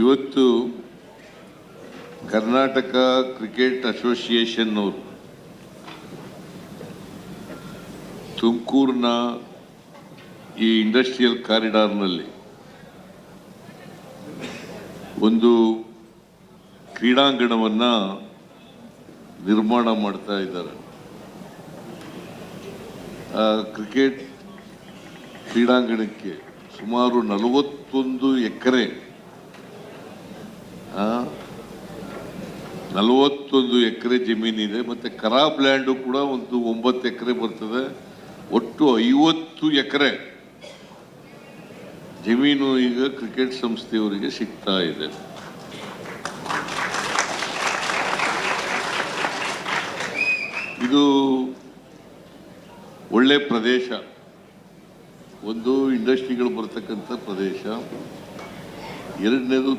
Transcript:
ಇವತ್ತು Karnataka cricket association ಅವರು ತುಮಕೂರಿನ ಈ ಇಂಡಸ್ಟ್ರಿಯಲ್ ಕಾರಿಡಾರ್ನಲ್ಲಿ ಒಂದು ಕ್ರೀಡಾಂಗಣವನ್ನು ನಿರ್ಮಾಣ ಮಾಡ್ತಾ ಇದ್ದಾರೆ. ಆ ಕ್ರಿಕೆಟ್ ಕ್ರೀಡಾಂಗಣಕ್ಕೆ ಸುಮಾರು ನಲವತ್ತೊಂದು ಎಕರೆ ನಲವತ್ತೊಂದು ಎಕರೆ ಜಮೀನಿದೆ ಮತ್ತೆ ಖರಾಬ್ ಲ್ಯಾಂಡು ಕೂಡ ಒಂದು ಒಂಬತ್ತು ಎಕರೆ ಬರ್ತದೆ. ಒಟ್ಟು ಐವತ್ತು ಎಕರೆ ಜಮೀನು ಈಗ ಕ್ರಿಕೆಟ್ ಸಂಸ್ಥೆಯವರಿಗೆ ಸಿಗ್ತಾ ಇದೆ. ಇದು ಒಳ್ಳೆ ಪ್ರದೇಶ. ಒಂದು ಇಂಡಸ್ಟ್ರಿಗಳು ಬರ್ತಕ್ಕಂಥ ಪ್ರದೇಶ. ಎರಡನೇದು